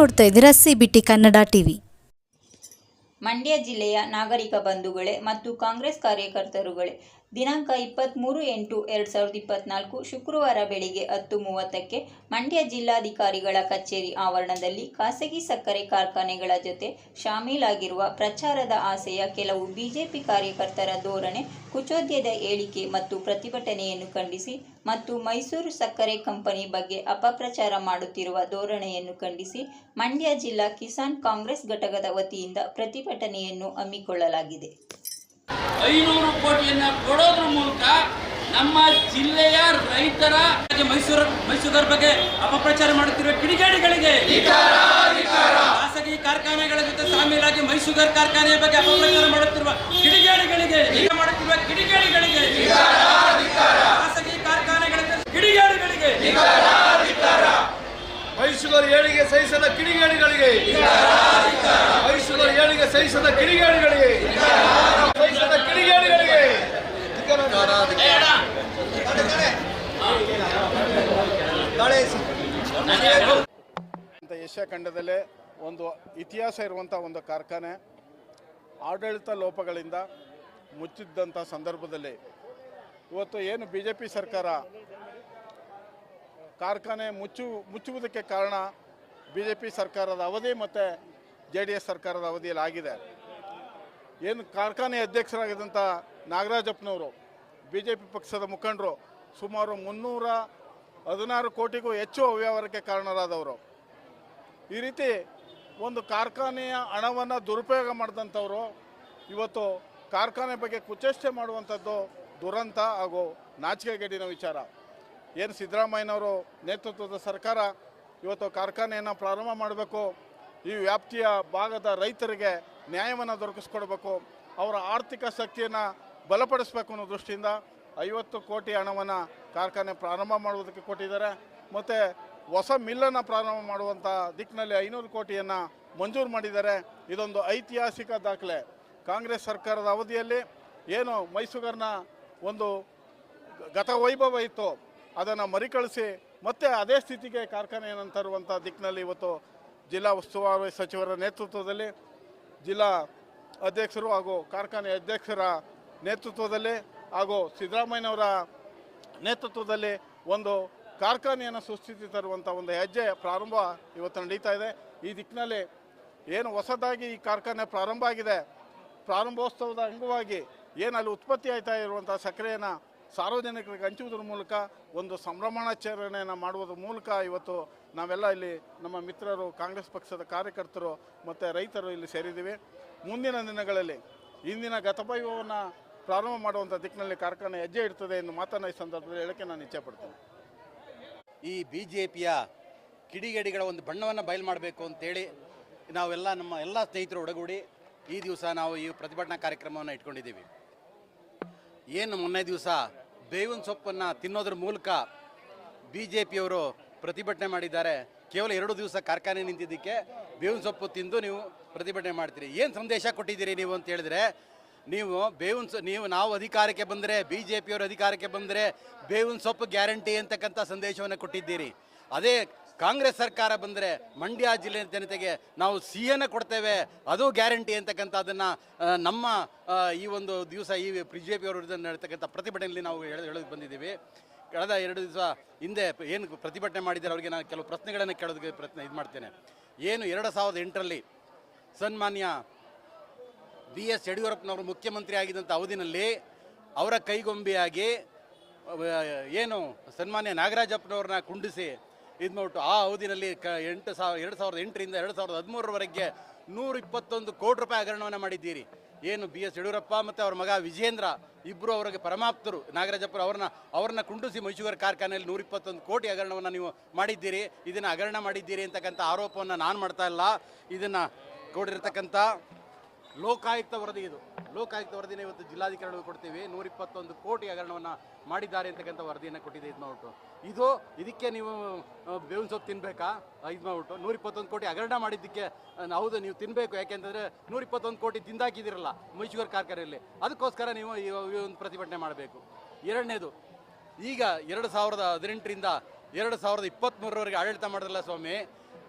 ನೋಡ್ತಾ ಇದ್ದೀರಾ? CBT Kannada TV. Mandya ಜಿಲ್ಲೆಯ ನಾಗರಿಕ ಬಂಧುಗಳೇ ಮತ್ತು ಕಾಂಗ್ರೆಸ್ ಕಾರ್ಯಕರ್ತರುಗಳೇ ದಿನಾಂಕ ಇಪ್ಪತ್ತ್ಮೂರು ಎಂಟು ಎರಡು ಸಾವಿರದ ಇಪ್ಪತ್ನಾಲ್ಕು ಶುಕ್ರವಾರ ಬೆಳಿಗ್ಗೆ ಹತ್ತು ಮೂವತ್ತಕ್ಕೆ ಮಂಡ್ಯ ಜಿಲ್ಲಾಧಿಕಾರಿಗಳ ಕಚೇರಿ ಆವರಣದಲ್ಲಿ ಖಾಸಗಿ ಸಕ್ಕರೆ ಕಾರ್ಖಾನೆಗಳ ಜೊತೆ ಶಾಮೀಲಾಗಿರುವ ಪ್ರಚಾರದ ಆಸೆಯ ಕೆಲವು ಬಿಜೆಪಿ ಕಾರ್ಯಕರ್ತರ ಧೋರಣೆ, ಕುಚೋದ್ಯದ ಹೇಳಿಕೆ ಮತ್ತು ಪ್ರತಿಭಟನೆಯನ್ನು ಖಂಡಿಸಿ ಮತ್ತು ಮೈಸೂರು ಸಕ್ಕರೆ ಕಂಪನಿ ಬಗ್ಗೆ ಅಪಪ್ರಚಾರ ಮಾಡುತ್ತಿರುವ ಧೋರಣೆಯನ್ನು ಖಂಡಿಸಿ ಮಂಡ್ಯ ಜಿಲ್ಲಾ ಕಿಸಾನ್ ಕಾಂಗ್ರೆಸ್ ಘಟಕದ ವತಿಯಿಂದ ಪ್ರತಿಭಟನೆಯನ್ನು ಹಮ್ಮಿಕೊಳ್ಳಲಾಗಿದೆ. ಐನೂರು ಕೋಟಿಯನ್ನ ಕೊಡೋದ್ರ ಮೂಲಕ ನಮ್ಮ ಜಿಲ್ಲೆಯ ರೈತರ ಮೈಸೂರು ಮೈಸೂರು ಬಗ್ಗೆ ಅಪಪ್ರಚಾರ ಮಾಡುತ್ತಿರುವ ಕಿಡಿಗೇಡಿಗಳಿಗೆ ಖಾಸಗಿ ಕಾರ್ಖಾನೆಗಳ ಜೊತೆ ಸಾಮೀಲಾಗಿ ಮೈಸೂಗರ್ ಕಾರ್ಖಾನೆಯ ಬಗ್ಗೆ ಅಪಪ್ರಚಾರ ಮಾಡುತ್ತಿರುವ ಕಿಡಿಗೇಡಿಗಳಿಗೆ ಈಗ ಮಾಡುತ್ತಿರುವ ಕಿಡಿಗೇಡಿಗಳಿಗೆ ಖಾಸಗಿ ಕಾರ್ಖಾನೆಗಳ ಜೊತೆ ಕಿಡಿಗೇಡಿಗಳಿಗೆ ಮೈಸೂರು ಏಳಿಗೆ ಸಹಿಸದ ಕಿಡಿಗೇಡಿಗಳಿಗೆ ಮೈಸೂರು ಏಳಿಗೆ ಸಹಿಸದ ಕಿಡಿಗೇಡಿಗಳಿಗೆ ಸಹಿಸದ ಕಿಡಿಗೇಡಿಗಳಿಗೆ ಅಂತ ಏಷ್ಯಾ ಖಂಡದಲ್ಲೇ ಒಂದು ಇತಿಹಾಸ ಇರುವಂಥ ಒಂದು ಕಾರ್ಖಾನೆ ಆಡಳಿತ ಲೋಪಗಳಿಂದ ಮುಚ್ಚಿದ್ದಂಥ ಸಂದರ್ಭದಲ್ಲಿ ಇವತ್ತು ಏನು ಬಿ ಜೆ ಪಿ ಸರ್ಕಾರ ಕಾರ್ಖಾನೆ ಮುಚ್ಚು ಮುಚ್ಚುವುದಕ್ಕೆ ಕಾರಣ ಬಿ ಜೆ ಪಿ ಸರ್ಕಾರದ ಅವಧಿ ಮತ್ತು ಜೆ ಡಿ ಎಸ್ ಸರ್ಕಾರದ ಅವಧಿಯಲ್ಲಿ ಆಗಿದೆ. ಏನು ಕಾರ್ಖಾನೆ ಅಧ್ಯಕ್ಷರಾಗಿದ್ದಂಥ ನಾಗರಾಜಪ್ಪನವರು ಬಿ ಜೆ ಪಿ ಪಕ್ಷದ ಮುಖಂಡರು ಸುಮಾರು ಮುನ್ನೂರ ಹದಿನಾರು ಕೋಟಿಗೂ ಹೆಚ್ಚು ಅವ್ಯವಹಾರಕ್ಕೆ ಕಾರಣರಾದವರು. ಈ ರೀತಿ ಒಂದು ಕಾರ್ಖಾನೆಯ ಹಣವನ್ನು ದುರುಪಯೋಗ ಮಾಡಿದಂಥವರು ಇವತ್ತು ಕಾರ್ಖಾನೆ ಬಗ್ಗೆ ಕುಚೇಷ್ಟೆ ಮಾಡುವಂಥದ್ದು ದುರಂತ ಹಾಗೂ ನಾಚಿಕೆಗೇಡಿನ ವಿಚಾರ. ಏನು ಸಿದ್ದರಾಮಯ್ಯನವರು ನೇತೃತ್ವದ ಸರ್ಕಾರ ಇವತ್ತು ಕಾರ್ಖಾನೆಯನ್ನು ಪ್ರಾರಂಭ ಮಾಡಬೇಕು, ಈ ವ್ಯಾಪ್ತಿಯ ಭಾಗದ ರೈತರಿಗೆ ನ್ಯಾಯವನ್ನು ದೊರಕಿಸ್ಕೊಡ್ಬೇಕು, ಅವರ ಆರ್ಥಿಕ ಶಕ್ತಿಯನ್ನು ಬಲಪಡಿಸಬೇಕು ಅನ್ನೋ ದೃಷ್ಟಿಯಿಂದ ಐವತ್ತು ಕೋಟಿ ಹಣವನ್ನು ಕಾರ್ಖಾನೆ ಪ್ರಾರಂಭ ಮಾಡುವುದಕ್ಕೆ ಕೊಟ್ಟಿದ್ದಾರೆ. ಮತ್ತು ಹೊಸ ಮಿಲ್ಲನ್ನು ಪ್ರಾರಂಭ ಮಾಡುವಂಥ ದಿಕ್ಕಿನಲ್ಲಿ ಐನೂರು ಕೋಟಿಯನ್ನು ಮಂಜೂರು ಮಾಡಿದ್ದಾರೆ. ಇದೊಂದು ಐತಿಹಾಸಿಕ ದಾಖಲೆ. ಕಾಂಗ್ರೆಸ್ ಸರ್ಕಾರದ ಅವಧಿಯಲ್ಲಿ ಏನು ಮೈಸೂರಿನ ಒಂದು ಗತವೈಭವ ಇತ್ತು ಅದನ್ನು ಮರಿಕಳಿಸಿ ಮತ್ತೆ ಅದೇ ಸ್ಥಿತಿಗೆ ಕಾರ್ಖಾನೆಯನ್ನು ತರುವಂಥ ದಿಕ್ಕಿನಲ್ಲಿ ಇವತ್ತು ಜಿಲ್ಲಾ ಉಸ್ತುವಾರಿ ಸಚಿವರ ನೇತೃತ್ವದಲ್ಲಿ ಜಿಲ್ಲಾ ಅಧ್ಯಕ್ಷರು ಹಾಗೂ ಕಾರ್ಖಾನೆ ಅಧ್ಯಕ್ಷರ ನೇತೃತ್ವದಲ್ಲಿ ಹಾಗೂ ಸಿದ್ದರಾಮಯ್ಯನವರ ನೇತೃತ್ವದಲ್ಲಿ ಒಂದು ಕಾರ್ಖಾನೆಯನ್ನು ಸುಸ್ಥಿತಿ ತರುವಂಥ ಒಂದು ಹೆಜ್ಜೆ ಪ್ರಾರಂಭ ಇವತ್ತು ನಡೀತಾ ಇದೆ. ಈ ದಿಕ್ಕಿನಲ್ಲಿ ಏನು ಹೊಸದಾಗಿ ಈ ಕಾರ್ಖಾನೆ ಪ್ರಾರಂಭ ಆಗಿದೆ, ಪ್ರಾರಂಭೋತ್ಸವದ ಅಂಗವಾಗಿ ಏನು ಅಲ್ಲಿ ಉತ್ಪತ್ತಿ ಆಯ್ತಾ ಇರುವಂಥ ಸಕ್ಕರೆಯನ್ನು ಸಾರ್ವಜನಿಕರಿಗೆ ಹಂಚುವುದರ ಮೂಲಕ, ಒಂದು ಸಂಭ್ರಮಾಚರಣೆಯನ್ನು ಮಾಡುವುದರ ಮೂಲಕ ಇವತ್ತು ನಾವೆಲ್ಲ ಇಲ್ಲಿ ನಮ್ಮ ಮಿತ್ರರು, ಕಾಂಗ್ರೆಸ್ ಪಕ್ಷದ ಕಾರ್ಯಕರ್ತರು ಮತ್ತು ರೈತರು ಇಲ್ಲಿ ಸೇರಿದ್ದೀವಿ. ಮುಂದಿನ ದಿನಗಳಲ್ಲಿ, ಇಂದಿನ ಗತವೈಭವವನ್ನು ಪ್ರಾರಂಭ ಮಾಡುವಂಥ ದಿಕ್ಕಿನಲ್ಲಿ ಕಾರ್ಖಾನೆ ಹೆಜ್ಜೆ ಇಡ್ತದೆ ಎಂದು ಮಾತನ್ನ ಈ ಸಂದರ್ಭದಲ್ಲಿ ಹೇಳಕ್ಕೆ ನಾನು ಇಚ್ಛೆ ಪಡ್ತೇನೆ ಈ ಬಿ ಜೆ ಪಿಯ ಕಿಡಿಗೇಡಿಗಳ ಒಂದು ಬಣ್ಣವನ್ನು ಬಯಲು ಮಾಡಬೇಕು ಅಂತೇಳಿ ನಾವೆಲ್ಲ ನಮ್ಮ ಎಲ್ಲ ಸ್ನೇಹಿತರು ಒಡಗೂಡಿ ಈ ದಿವಸ ನಾವು ಈ ಪ್ರತಿಭಟನಾ ಕಾರ್ಯಕ್ರಮವನ್ನು ಇಟ್ಕೊಂಡಿದ್ದೀವಿ. ಏನು ಮೊನ್ನೆ ದಿವಸ ಬೇವಿನ ಸೊಪ್ಪನ್ನು ತಿನ್ನೋದ್ರ ಮೂಲಕ ಬಿ ಜೆ ಪಿಯವರು ಪ್ರತಿಭಟನೆ ಮಾಡಿದ್ದಾರೆ. ಕೇವಲ ಎರಡು ದಿವಸ ಕಾರ್ಖಾನೆ ನಿಂತಿದ್ದಕ್ಕೆ ಬೇವಿನ ಸೊಪ್ಪು ತಿಂದು ನೀವು ಪ್ರತಿಭಟನೆ ಮಾಡ್ತೀರಿ. ಏನು ಸಂದೇಶ ಕೊಟ್ಟಿದ್ದೀರಿ ನೀವು ಅಂತ ಹೇಳಿದ್ರೆ ನೀವು ಬೇವಿನ ನೀವು ನಾವು ಅಧಿಕಾರಕ್ಕೆ ಬಂದರೆ ಬಿ ಜೆ ಪಿಯವರು ಅಧಿಕಾರಕ್ಕೆ ಬಂದರೆ ಬೇವಿನ ಸೊಪ್ಪು ಗ್ಯಾರಂಟಿ ಅಂತಕ್ಕಂಥ ಸಂದೇಶವನ್ನು ಕೊಟ್ಟಿದ್ದೀರಿ. ಅದೇ ಕಾಂಗ್ರೆಸ್ ಸರ್ಕಾರ ಬಂದರೆ ಮಂಡ್ಯ ಜಿಲ್ಲೆಯ ಜನತೆಗೆ ನಾವು ಸಿಹಿಯನ್ನು ಕೊಡ್ತೇವೆ, ಅದು ಗ್ಯಾರಂಟಿ ಅಂತಕ್ಕಂಥ ಅದನ್ನು ನಮ್ಮ ಈ ಒಂದು ದಿವಸ ಈ ಬಿ ಜೆ ಪಿಯವರು ನಡೀತಕ್ಕಂಥ ಪ್ರತಿಭಟನೆಯಲ್ಲಿ ನಾವು ಹೇಳ ಹೇಳೋದು ಬಂದಿದ್ದೀವಿ. ಕಳೆದ ಎರಡು ದಿವಸ ಹಿಂದೆ ಏನು ಪ್ರತಿಭಟನೆ ಮಾಡಿದ್ದಾರೆ, ಅವರಿಗೆ ನಾನು ಕೆಲವು ಪ್ರಶ್ನೆಗಳನ್ನು ಕೇಳೋದಕ್ಕೆ ಪ್ರಯತ್ನ ಇದು ಮಾಡ್ತೇನೆ ಏನು ಎರಡು ಸಾವಿರದ ಎಂಟರಲ್ಲಿ ಸನ್ಮಾನ್ಯ ಬಿ ಎಸ್ ಯಡಿಯೂರಪ್ಪನವರು ಮುಖ್ಯಮಂತ್ರಿ ಆಗಿದ್ದಂಥ ಅವಧಿನಲ್ಲಿ ಅವರ ಕೈಗೊಂಬೆಯಾಗಿ ಏನು ಸನ್ಮಾನ್ಯ ನಾಗರಾಜಪ್ಪನವ್ರನ್ನ ಕುಂಡಿಸಿ ಇದು ಆ ಅವಧಿನಲ್ಲಿ ಕ, ಎಂಟು ಸಾವಿರ, ಎರಡು ಸಾವಿರದ ಎಂಟರಿಂದ ಎರಡು ಸಾವಿರದ ಹದಿಮೂರರವರೆಗೆ ನೂರ ಇಪ್ಪತ್ತೊಂದು ಕೋಟಿ ರೂಪಾಯಿ ಹಗರಣವನ್ನು ಮಾಡಿದ್ದೀರಿ. ಏನು ಬಿ ಎಸ್ ಯಡಿಯೂರಪ್ಪ ಮತ್ತು ಅವರ ಮಗ ವಿಜೇಂದ್ರ ಇಬ್ಬರು ಅವರಿಗೆ ಪರಮಾಪ್ತರು. ನಾಗರಾಜಪ್ಪ ಅವ್ರನ್ನ ಅವ್ರನ್ನ ಕುಂಡಿಸಿ ಮೈಸೂರು ಕಾರ್ಖಾನೆಯಲ್ಲಿ ನೂರ ಇಪ್ಪತ್ತೊಂದು ಕೋಟಿ ಹಗರಣವನ್ನು ನೀವು ಮಾಡಿದ್ದೀರಿ. ಇದನ್ನು ಹಗರಣ ಮಾಡಿದ್ದೀರಿ ಅಂತಕ್ಕಂಥ ಆರೋಪವನ್ನು ನಾನು ಮಾಡ್ತಾ ಇಲ್ಲ. ಇದನ್ನು ಕೊಡಿರ್ತಕ್ಕಂಥ ಲೋಕಾಯುಕ್ತ ವರದಿ ಇದು. ಲೋಕಾಯುಕ್ತ ವರದಿನ ಇವತ್ತು ಜಿಲ್ಲಾಧಿಕಾರಿಗಳು ಕೊಡ್ತೀವಿ. ನೂರ ಇಪ್ಪತ್ತೊಂದು ಕೋಟಿ ಹಗರಣವನ್ನು ಮಾಡಿದ್ದಾರೆ ಅಂತಕ್ಕಂಥ ವರದಿಯನ್ನು ಕೊಟ್ಟಿದೆ ಇದು ನೋಟು ಇದು ಇದಕ್ಕೆ ನೀವು ಬೇವಿನ ಸೊಪ್ಪು ತಿನ್ಬೇಕಾ? ಇದು ಮಾಡ್ಬಿಟ್ಟು ನೂರ ಇಪ್ಪತ್ತೊಂದು ಕೋಟಿ ಹಗರಣ ಮಾಡಿದ್ದಕ್ಕೆ ಹೌದು, ನೀವು ತಿನ್ನಬೇಕು ಯಾಕೆಂತಂದರೆ ನೂರ ಇಪ್ಪತ್ತೊಂದು ಕೋಟಿ ತಿಂದಾಕಿದಿರಲ್ಲ ಮೈಸೂರು ಕಾರ್ಖಾನೆಯಲ್ಲಿ ಅದಕ್ಕೋಸ್ಕರ ನೀವು ಈ ಒಂದು ಪ್ರತಿಭಟನೆ ಮಾಡಬೇಕು. ಎರಡನೇದು, ಈಗ ಎರಡು ಸಾವಿರದ ಹದಿನೆಂಟರಿಂದ ಎರಡು ಸಾವಿರದ ಇಪ್ಪತ್ತ್ಮೂರರವರೆಗೆ ಆಡಳಿತ ಮಾಡಿದ್ರಲ್ಲ ಸ್ವಾಮಿ,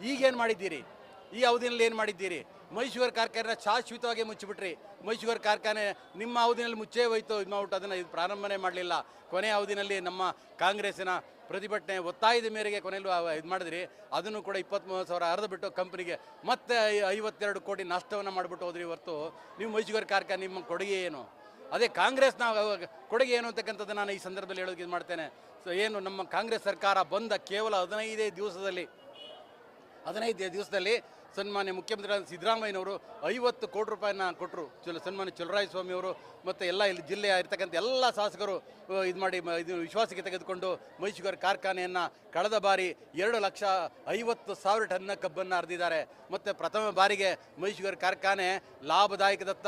ಈಗೇನು ಮಾಡಿದ್ದೀರಿ? ಈ ಅವಧಿನಲ್ಲಿ ಏನು ಮಾಡಿದ್ದೀರಿ? ಮೈಸೂರು ಕಾರ್ಖಾನೆ ಶಾಶ್ವತವಾಗಿ ಮುಚ್ಚಿಬಿಟ್ರಿ. ಮೈಸೂರು ಕಾರ್ಖಾನೆ ನಿಮ್ಮ ಅವಧಿನಲ್ಲಿ ಮುಚ್ಚೇ ಹೋಯ್ತು. ಇದು ಮಾಡ್ಬಿಟ್ಟು ಅದನ್ನು ಇದು ಪ್ರಾರಂಭನೇ ಮಾಡಲಿಲ್ಲ. ಕೊನೆಯ ಅವಧಿನಲ್ಲಿ ನಮ್ಮ ಕಾಂಗ್ರೆಸ್ಸಿನ ಪ್ರತಿಭಟನೆ ಒತ್ತಾಯದ ಮೇರೆಗೆ ಕೊನೆಯಲ್ಲೂ ಇದು ಮಾಡಿದ್ರಿ. ಅದನ್ನು ಕೂಡ ಇಪ್ಪತ್ತ್ಮೂರು ಸಾವಿರ ಅರ್ಧ ಬಿಟ್ಟು ಕಂಪ್ನಿಗೆ ಮತ್ತೆ ಐವತ್ತೆರಡು ಕೋಟಿ ನಷ್ಟವನ್ನು ಮಾಡಿಬಿಟ್ಟು ಹೋದ್ರಿ ಹೊರತು. ನೀವು ಮೈಸೂರು ಕಾರ್ಖಾನೆ ನಿಮ್ಮ ಕೊಡುಗೆ ಏನು? ಅದೇ ಕಾಂಗ್ರೆಸ್ನ ಕೊಡುಗೆ ಏನು ಅಂತಕ್ಕಂಥದ್ದು ನಾನು ಈ ಸಂದರ್ಭದಲ್ಲಿ ಹೇಳೋಕೆ ಇದು ಮಾಡ್ತೇನೆ. ಸೊ ಏನು ನಮ್ಮ ಕಾಂಗ್ರೆಸ್ ಸರ್ಕಾರ ಬಂದ ಕೇವಲ ಹದಿನೈದೇ ದಿವಸದಲ್ಲಿ, ಹದಿನೈದು ದಿವಸದಲ್ಲಿ ಸನ್ಮಾನ್ಯ ಮುಖ್ಯಮಂತ್ರಿ ಸಿದ್ದರಾಮಯ್ಯನವರು ಐವತ್ತು ಕೋಟಿ ರೂಪಾಯಿನ ಕೊಟ್ಟರು. ಚಲ ಸನ್ಮಾನ್ಯ ಚಲರಾಯ ಸ್ವಾಮಿಯವರು ಮತ್ತು ಎಲ್ಲ ಇಲ್ಲಿ ಜಿಲ್ಲೆಯ ಇರ್ತಕ್ಕಂಥ ಎಲ್ಲ ಶಾಸಕರು ಇದು ಮಾಡಿ ಇದು ವಿಶ್ವಾಸಕ್ಕೆ ತೆಗೆದುಕೊಂಡು ಮೈಸೂರು ಕಾರ್ಖಾನೆಯನ್ನು ಕಳೆದ ಬಾರಿ ಎರಡು ಲಕ್ಷ ಐವತ್ತು ಸಾವಿರ ಟನ್ನ ಕಬ್ಬನ್ನು ಹರಿದಿದ್ದಾರೆ. ಮತ್ತು ಪ್ರಥಮ ಬಾರಿಗೆ ಮೈಸೂರು ಕಾರ್ಖಾನೆ ಲಾಭದಾಯಕದತ್ತ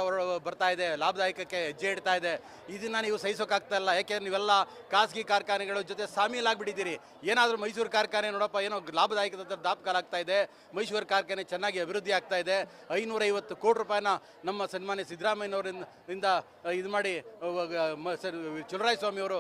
ಬರ್ತಾ ಇದೆ, ಲಾಭದಾಯಕಕ್ಕೆ ಹೆಜ್ಜೆ ಇಡ್ತಾ ಇದೆ. ಇದನ್ನು ನೀವು ಸಹಿಸೋಕ್ಕಾಗ್ತಾ ಇಲ್ಲ. ಯಾಕೆಂದ್ರೆ ನೀವೆಲ್ಲ ಖಾಸಗಿ ಕಾರ್ಖಾನೆಗಳ ಜೊತೆ ಸಾಮೀಲಾಗ್ಬಿಟ್ಟಿದ್ದೀರಿ. ಏನಾದರೂ ಮೈಸೂರು ಕಾರ್ಖಾನೆ ನೋಡಪ್ಪ, ಏನೋ ಲಾಭದಾಯಕದತ್ತ ದಾಪಕಾಲಾಗ್ತಾ ಇದೆ. ಮೈಸೂರು ಕಾರ್ಖಾನೆ ಚೆನ್ನಾಗಿ ಅಭಿವೃದ್ಧಿ ಆಗ್ತಾ ಇದೆ. ಐನೂರೈವತ್ತು ಕೋಟಿ ರೂಪಾಯಿನ ನಮ್ಮ ಸನ್ಮಾನ್ಯ ಸಿದ್ದರಾಮಯ್ಯನವರಿಂದ ಇದು ಮಾಡಿ ಅವಾಗ ಮ- ಸರ್ ಚಲರಾಯ ಸ್ವಾಮಿಯವರು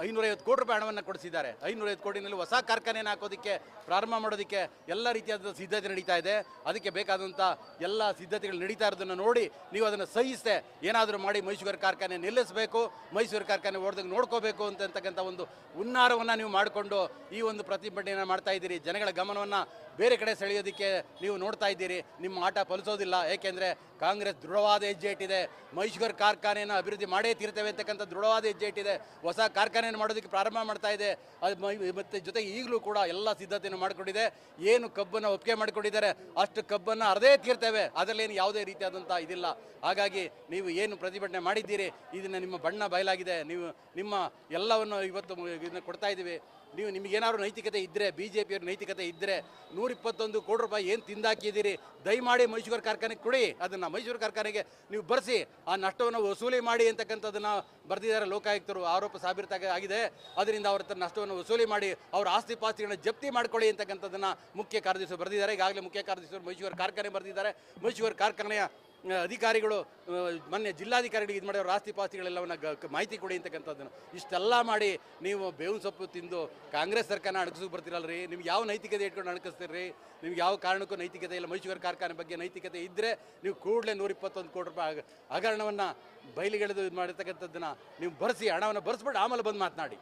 ಐನೂರೈವತ್ತು ಕೋಟಿ ರೂಪಾಯಿ ಹಣವನ್ನು ಕೊಡಿಸಿದ್ದಾರೆ. ಐನೂರೈವತ್ತು ಕೋಟಿನಲ್ಲಿ ಹೊಸ ಕಾರ್ಖಾನೆಯನ್ನು ಹಾಕೋದಕ್ಕೆ, ಪ್ರಾರಂಭ ಮಾಡೋದಕ್ಕೆ ಎಲ್ಲ ರೀತಿಯಾದ ಸಿದ್ಧತೆ ನಡೀತಾ ಇದೆ. ಅದಕ್ಕೆ ಬೇಕಾದಂಥ ಎಲ್ಲ ಸಿದ್ಧತೆಗಳು ನಡೀತಾ ಇರೋದನ್ನು ನೋಡಿ ನೀವು ಅದನ್ನು ಸಹಿಸದೆ ಏನಾದರೂ ಮಾಡಿ ಮೈಸೂರು ಕಾರ್ಖಾನೆ ನಿಲ್ಲಿಸಬೇಕು, ಮೈಸೂರು ಕಾರ್ಖಾನೆ ಓಡ್ದಾಗ ನೋಡ್ಕೋಬೇಕು ಅಂತ ಅಂತಕ್ಕಂಥ ಒಂದು ಹುನ್ನಾರವನ್ನು ನೀವು ಮಾಡಿಕೊಂಡು ಈ ಒಂದು ಪ್ರತಿಭಟನೆಯನ್ನು ಮಾಡ್ತಾ ಇದ್ದೀರಿ. ಜನಗಳ ಗಮನವನ್ನು ಬೇರೆ ಕಡೆ ಸೆಳೆಯೋದಕ್ಕೆ ನೀವು ನೋಡ್ತಾ ಇದ್ದೀರಿ. ನಿಮ್ಮ ಆಟ ಫಲಿಸೋದಿಲ್ಲ. ಏಕೆಂದರೆ ಕಾಂಗ್ರೆಸ್ ದೃಢವಾದ ಹೆಜ್ಜೆ ಇಟ್ಟಿದೆ. ಮೈಸೂರು ಕಾರ್ಖಾನೆಯನ್ನು ಅಭಿವೃದ್ಧಿ ಮಾಡೇ ತೀರ್ತೇವೆ ಅಂತಕ್ಕಂಥ ದೃಢವಾದ ಹೆಜ್ಜೆ ಇಟ್ಟಿದೆ. ಹೊಸ ಕಾರ್ಖಾನೆಯನ್ನು ಮಾಡೋದಕ್ಕೆ ಪ್ರಾರಂಭ ಮಾಡ್ತಾ ಇದೆ. ಅದು ಮತ್ತು ಜೊತೆಗೆ ಈಗಲೂ ಕೂಡ ಎಲ್ಲ ಸಿದ್ಧತೆಯನ್ನು ಮಾಡಿಕೊಂಡಿದೆ ಏನು ಕಬ್ಬನ್ನು ಒಪ್ಪಿಗೆ ಮಾಡಿಕೊಂಡಿದ್ದಾರೆ ಅಷ್ಟು ಕಬ್ಬನ್ನು ಅರ್ಧೇ ತೀರ್ತೇವೆ. ಅದರಲ್ಲೇನು ಯಾವುದೇ ರೀತಿಯಾದಂಥ ಇದಿಲ್ಲ. ಹಾಗಾಗಿ ನೀವು ಏನು ಪ್ರತಿಭಟನೆ ಮಾಡಿದ್ದೀರಿ, ಇದನ್ನು ನಿಮ್ಮ ಬಣ್ಣ ಬಯಲಾಗಿದೆ. ನೀವು ನಿಮ್ಮ ಎಲ್ಲವನ್ನು ಇವತ್ತು ಇದನ್ನು ಕೊಡ್ತಾ ಇದ್ದೀವಿ. ನೀವು ನಿಮಗೇನಾದ್ರು ನೈತಿಕತೆ ಇದ್ದರೆ ಬಿ ಜೆ ಪಿಯವ್ರ ನೈತಿಕತೆ ಇದ್ದರೆ ನೂರಿಪ್ಪತ್ತೊಂದು ಕೋಟಿ ರೂಪಾಯಿ ಏನು ತಿಂದಾಕಿದ್ದೀರಿ? ದಯಮಾಡಿ ಮೈಸೂರು ಕಾರ್ಖಾನೆಗೆ ಕೊಡಿ. ಅದನ್ನು ಮೈಸೂರು ಕಾರ್ಖಾನೆಗೆ ನೀವು ಬರೆಸಿ, ಆ ನಷ್ಟವನ್ನು ವಸೂಲಿ ಮಾಡಿ ಅಂತಕ್ಕಂಥದ್ದನ್ನು ಬರೆದಿದ್ದಾರೆ ಲೋಕಾಯುಕ್ತರು. ಆರೋಪ ಸಾಬೀತಾಗ ಆಗಿದೆ. ಅದರಿಂದ ಅವರ ಹತ್ರ ನಷ್ಟವನ್ನು ವಸೂಲಿ ಮಾಡಿ, ಅವರ ಆಸ್ತಿ ಪಾಸ್ತಿಗಳನ್ನ ಜಪ್ತಿ ಮಾಡ್ಕೊಳ್ಳಿ ಅಂತಕ್ಕಂಥದ್ದನ್ನು ಮುಖ್ಯ ಕಾರ್ಯದರ್ಶಿ ಬರೆದಿದ್ದಾರೆ. ಈಗಾಗಲೇ ಮುಖ್ಯ ಕಾರ್ಯದರ್ಶಿ ಮೈಸೂರು ಕಾರ್ಖಾನೆ ಬರೆದಿದ್ದಾರೆ. ಮೈಸೂರು ಕಾರ್ಖಾನೆಯ ಅಧಿಕಾರಿಗಳು ಮೊನ್ನೆ ಜಿಲ್ಲಾಧಿಕಾರಿಗಳಿಗೆ ಇದು ಮಾಡಿರೋ ಆಸ್ತಿ ಪಾಸ್ತಿಗಳೆಲ್ಲವನ್ನ ಮಾಹಿತಿ ಕೊಡಿ ಅಂತಕ್ಕಂಥದ್ದನ್ನು. ಇಷ್ಟೆಲ್ಲ ಮಾಡಿ ನೀವು ಬೇವಿನ ಸೊಪ್ಪು ತಿಂದು ಕಾಂಗ್ರೆಸ್ ಸರ್ಕಾರ ಬರ್ತಿರಲ್ಲ ರೀ ನಿಮ್ಗೆ ಯಾವ ನೈತಿಕತೆ ಇಟ್ಕೊಂಡು ಅಡಗಿಸ್ತೀರಿ ನಿಮ್ಗೆ ಯಾವ ಕಾರಣಕ್ಕೂ ನೈತಿಕತೆ ಇಲ್ಲ. ಮೈಸೂರು ಕಾರ್ಖಾನೆ ಬಗ್ಗೆ ನೈತಿಕತೆ ಇದ್ದರೆ ನೀವು ಕೂಡಲೇ ನೂರಿಪ್ಪತ್ತೊಂದು ಕೋಟಿ ರೂಪಾಯಿ ಹಗ- ಹಗರಣವನ್ನು ಬಯಲಿಗೆಳೆದು ಇದು ಮಾಡಿರ್ತಕ್ಕಂಥದ್ದನ್ನು ನೀವು ಬರೆಸಿ, ಹಣವನ್ನು ಬರೆಸ್ಬಿಟ್ಟು ಆಮೇಲೆ ಬಂದು ಮಾತನಾಡಿ.